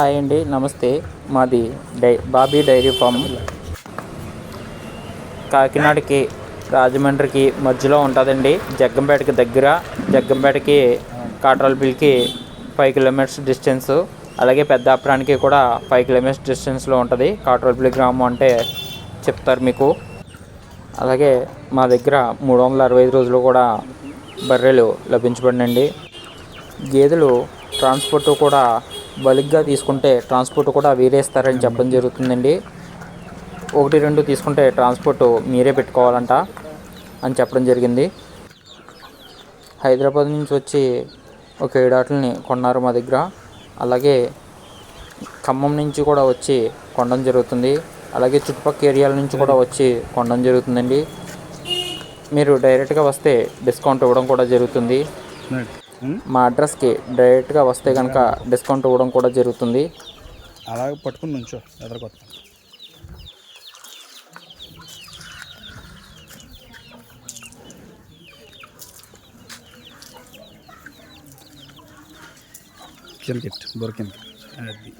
Hi అండి నమస్తే. మాది డై బాబీ డైరీ ఫామ్. కాకినాడకి రాజమండ్రికి మధ్యలో ఉంటుందండి. జగ్గంపేటకి దగ్గర. జగ్గంపేటకి కాట్రల్పిల్కి ఫైవ్ కిలోమీటర్స్ డిస్టెన్స్. అలాగే పెద్దాపురానికి కూడా ఫైవ్ కిలోమీటర్స్ డిస్టెన్స్లో ఉంటుంది. కాట్రాలపల్లి గ్రామం అంటే చెప్తారు మీకు. అలాగే మా దగ్గర మూడు వందల అరవై ఐదు రోజులు కూడా బర్రెలు లభించబడినండి. గేదెలు ట్రాన్స్పోర్ట్ కూడా బల్క్గా తీసుకుంటే ట్రాన్స్పోర్ట్ కూడా వీరేస్తారని చెప్పడం జరుగుతుందండి. ఒకటి రెండు తీసుకుంటే ట్రాన్స్పోర్ట్ మీరే పెట్టుకోవాలంట అని చెప్పడం జరిగింది. హైదరాబాద్ నుంచి వచ్చి ఒక ఏడు ఆటలని కొన్నారు మా దగ్గర. అలాగే ఖమ్మం నుంచి కూడా వచ్చి కొనడం జరుగుతుంది. అలాగే చుట్టుపక్కల ఏరియాల నుంచి కూడా వచ్చి కొనడం జరుగుతుందండి. మీరు డైరెక్ట్గా వస్తే డిస్కౌంట్ ఇవ్వడం కూడా జరుగుతుంది. మా అడ్రస్కి డైరెక్ట్గా వస్తే కనుక డిస్కౌంట్ ఇవ్వడం కూడా జరుగుతుంది. అలాగే పట్టుకుని నుంచో ఎదరకొత్త కిందకి బొర అది.